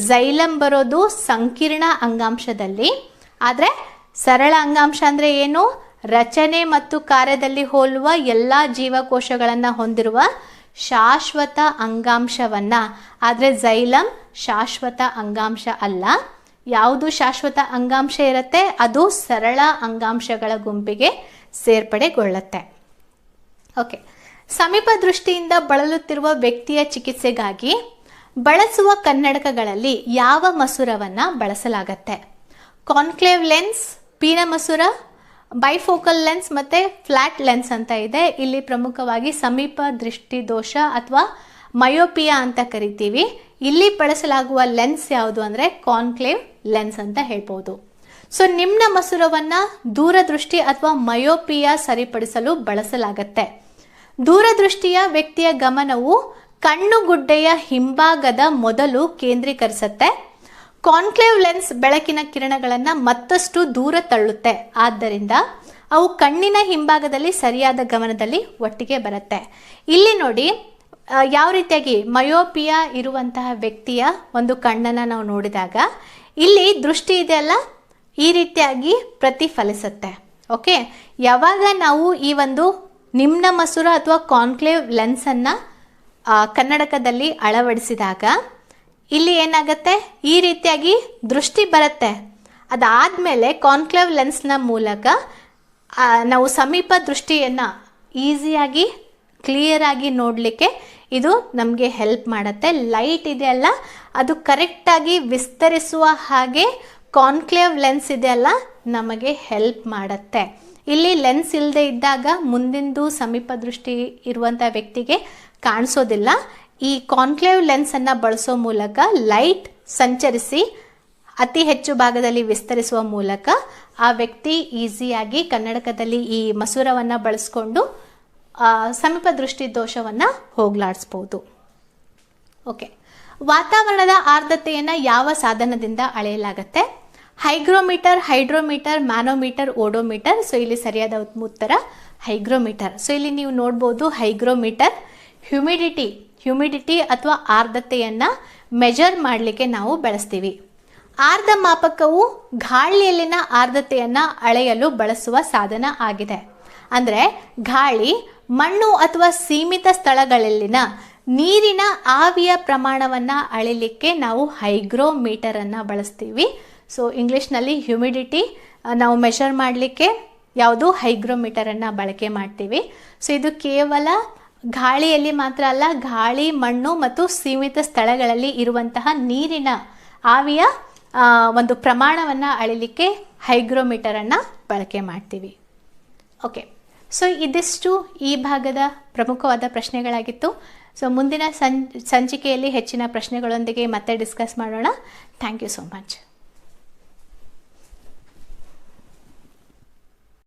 ಝೈಲಂ ಬರೋದು ಸಂಕೀರ್ಣ ಅಂಗಾಂಶದಲ್ಲಿ. ಆದರೆ ಸರಳ ಅಂಗಾಂಶ ಅಂದರೆ ಏನು? ರಚನೆ ಮತ್ತು ಕಾರ್ಯದಲ್ಲಿ ಹೋಲುವ ಎಲ್ಲ ಜೀವಕೋಶಗಳನ್ನು ಹೊಂದಿರುವ ಶಾಶ್ವತ ಅಂಗಾಂಶವನ್ನ. ಆದರೆ ಜೈಲಂ ಶಾಶ್ವತ ಅಂಗಾಂಶ ಅಲ್ಲ. ಯಾವುದು ಶಾಶ್ವತ ಅಂಗಾಂಶ ಇರುತ್ತೆ? ಅದು ಸರಳ ಅಂಗಾಂಶಗಳ ಗುಂಪಿಗೆ ಸೇರ್ಪಡೆಗೊಳ್ಳುತ್ತೆ. ಓಕೆ ಸಮೀಪ ದೃಷ್ಟಿಯಿಂದ ಬಳಲುತ್ತಿರುವ ವ್ಯಕ್ತಿಯ ಚಿಕಿತ್ಸೆಗಾಗಿ ಬಳಸುವ ಕನ್ನಡಕಗಳಲ್ಲಿ ಯಾವ ಮಸೂರವನ್ನ ಬಳಸಲಾಗತ್ತೆ? ಕಾನ್ಕ್ಲೇವ್ ಲೆನ್ಸ್ ಪೀನ ಮಸೂರ ಬೈಫೋಕಲ್ ಲೆನ್ಸ್ ಮತ್ತೆ ಫ್ಲಾಟ್ ಲೆನ್ಸ್ ಅಂತ ಇದೆ. ಇಲ್ಲಿ ಪ್ರಮುಖವಾಗಿ ಸಮೀಪ ದೃಷ್ಟಿ ದೋಷ ಅಥವಾ ಮಯೋಪಿಯಾ ಅಂತ ಕರಿತೀವಿ. ಇಲ್ಲಿ ಬಳಸಲಾಗುವ ಲೆನ್ಸ್ ಯಾವುದು ಅಂದರೆ ಕಾನ್ಕ್ಲೇವ್ ಲೆನ್ಸ್ ಅಂತ ಹೇಳ್ಬೋದು. ಸೊ ನಿಮ್ನ ಮಸೂರವನ್ನ ದೂರದೃಷ್ಟಿ ಅಥವಾ ಮಯೋಪಿಯಾ ಸರಿಪಡಿಸಲು ಬಳಸಲಾಗತ್ತೆ. ದೂರದೃಷ್ಟಿಯ ವ್ಯಕ್ತಿಯ ಗಮನವು ಕಣ್ಣುಗುಡ್ಡೆಯ ಹಿಂಭಾಗದ ಮೊದಲು ಕೇಂದ್ರೀಕರಿಸುತ್ತೆ. ಕಾನ್ಕ್ಲೇವ್ ಲೆನ್ಸ್ ಬೆಳಕಿನ ಕಿರಣಗಳನ್ನು ಮತ್ತಷ್ಟು ದೂರ ತಳ್ಳುತ್ತೆ. ಆದ್ದರಿಂದ ಅವು ಕಣ್ಣಿನ ಹಿಂಭಾಗದಲ್ಲಿ ಸರಿಯಾದ ಗಮನದಲ್ಲಿ ಒಟ್ಟಿಗೆ ಬರುತ್ತೆ. ಇಲ್ಲಿ ನೋಡಿ ಯಾವ ರೀತಿಯಾಗಿ ಮಯೋಪಿಯಾ ಇರುವಂತಹ ವ್ಯಕ್ತಿಯ ಒಂದು ಕಣ್ಣನ್ನು ನಾವು ನೋಡಿದಾಗ ಇಲ್ಲಿ ದೃಷ್ಟಿ ಇದೆಯಲ್ಲ ಈ ರೀತಿಯಾಗಿ ಪ್ರತಿಫಲಿಸುತ್ತೆ. ಓಕೆ? ಯಾವಾಗ ನಾವು ಈ ಒಂದು ನಿಮ್ನ ಮಸೂರ ಅಥವಾ ಕಾನ್ಕ್ಲೇವ್ ಲೆನ್ಸನ್ನು ಕನ್ನಡಕದಲ್ಲಿ ಅಳವಡಿಸಿದಾಗ ಇಲ್ಲಿ ಏನಾಗುತ್ತೆ? ಈ ರೀತಿಯಾಗಿ ದೃಷ್ಟಿ ಬರುತ್ತೆ. ಅದಾದಮೇಲೆ ಕಾನ್ಕ್ಲೇವ್ ಲೆನ್ಸ್ನ ಮೂಲಕ ನಾವು ಸಮೀಪ ದೃಷ್ಟಿಯನ್ನು ಈಸಿಯಾಗಿ, ಕ್ಲಿಯರಾಗಿ ನೋಡಲಿಕ್ಕೆ ಇದು ನಮಗೆ ಹೆಲ್ಪ್ ಮಾಡುತ್ತೆ. ಲೈಟ್ ಇದೆಯಲ್ಲ ಅದು ಕರೆಕ್ಟಾಗಿ ವಿಸ್ತರಿಸುವ ಹಾಗೆ ಕಾನ್ಕ್ಲೇವ್ ಲೆನ್ಸ್ ಇದೆಯಲ್ಲ ನಮಗೆ ಹೆಲ್ಪ್ ಮಾಡುತ್ತೆ. ಇಲ್ಲಿ ಲೆನ್ಸ್ ಇಲ್ಲದೆ ಇದ್ದಾಗ ಮುಂದಿಂದು ಸಮೀಪ ದೃಷ್ಟಿ ಇರುವಂಥ ವ್ಯಕ್ತಿಗೆ ಕಾಣಿಸೋದಿಲ್ಲ. ಈ ಕಾನ್ಕ್ಲೇವ್ ಲೆನ್ಸನ್ನು ಬಳಸೋ ಮೂಲಕ ಲೈಟ್ ಸಂಚರಿಸಿ ಅತಿ ಹೆಚ್ಚು ಭಾಗದಲ್ಲಿ ವಿಸ್ತರಿಸುವ ಮೂಲಕ ಆ ವ್ಯಕ್ತಿ ಈಸಿಯಾಗಿ ಕನ್ನಡಕದಲ್ಲಿ ಈ ಮಸೂರವನ್ನು ಬಳಸ್ಕೊಂಡು ಸಮೀಪ ದೃಷ್ಟಿ ದೋಷವನ್ನು ಹೋಗ್ಲಾಡಿಸ್ಬೋದು. ಓಕೆ ವಾತಾವರಣದ ಆರ್ದ್ರತೆಯನ್ನು ಯಾವ ಸಾಧನದಿಂದ ಅಳೆಯಲಾಗತ್ತೆ? Hygrometer, hydrometer, manometer, odometer, so ಇಲ್ಲಿ ಸರಿಯಾದ ಉತ್- ಉತ್ತರ ಹೈಗ್ರೋಮೀಟರ್. ಸೊ ಇಲ್ಲಿ ನೀವು ನೋಡ್ಬೋದು ಹೈಗ್ರೋಮೀಟರ್, ಹ್ಯುಮಿಡಿಟಿ ಹ್ಯುಮಿಡಿಟಿ ಅಥವಾ ಆರ್ದ್ರತೆಯನ್ನು ಮೆಜರ್ ಮಾಡಲಿಕ್ಕೆ ನಾವು ಬಳಸ್ತೀವಿ. ಆರ್ಧ ಮಾಪಕವು ಗಾಳಿಯಲ್ಲಿನ ಆರ್ದ್ರತೆಯನ್ನು ಅಳೆಯಲು ಬಳಸುವ ಸಾಧನ ಆಗಿದೆ. ಅಂದರೆ ಗಾಳಿ ಮಣ್ಣು ಅಥವಾ ಸೀಮಿತ ಸ್ಥಳಗಳಲ್ಲಿನ ನೀರಿನ ಆವಿಯ ಪ್ರಮಾಣವನ್ನು ಅಳಿಲಿಕ್ಕೆ ನಾವು ಹೈಗ್ರೋಮೀಟರನ್ನು ಬಳಸ್ತೀವಿ. ಸೊ ಇಂಗ್ಲೀಷ್ನಲ್ಲಿ ಹ್ಯುಮಿಡಿಟಿ ನಾವು ಮೆಷರ್ ಮಾಡಲಿಕ್ಕೆ ಯಾವುದು ಹೈಗ್ರೋಮೀಟರನ್ನು ಬಳಕೆ ಮಾಡ್ತೀವಿ. ಸೊ ಇದು ಕೇವಲ ಗಾಳಿಯಲ್ಲಿ ಮಾತ್ರ ಅಲ್ಲ, ಗಾಳಿ, ಮಣ್ಣು ಮತ್ತು ಸೀಮಿತ ಸ್ಥಳಗಳಲ್ಲಿ ಇರುವಂತಹ ನೀರಿನ ಆವಿಯ ಒಂದು ಪ್ರಮಾಣವನ್ನು ಅಳಿಲಿಕ್ಕೆ ಹೈಗ್ರೋಮೀಟರನ್ನು ಬಳಕೆ ಮಾಡ್ತೀವಿ. ಓಕೆ ಸೊ ಇದಿಷ್ಟು ಈ ಭಾಗದ ಪ್ರಮುಖವಾದ ಪ್ರಶ್ನೆಗಳಾಗಿತ್ತು. ಸೊ ಮುಂದಿನ ಸಂಚಿಕೆಯಲ್ಲಿ ಹೆಚ್ಚಿನ ಪ್ರಶ್ನೆಗಳೊಂದಿಗೆ ಮತ್ತೆ ಡಿಸ್ಕಸ್ ಮಾಡೋಣ. Thank you so much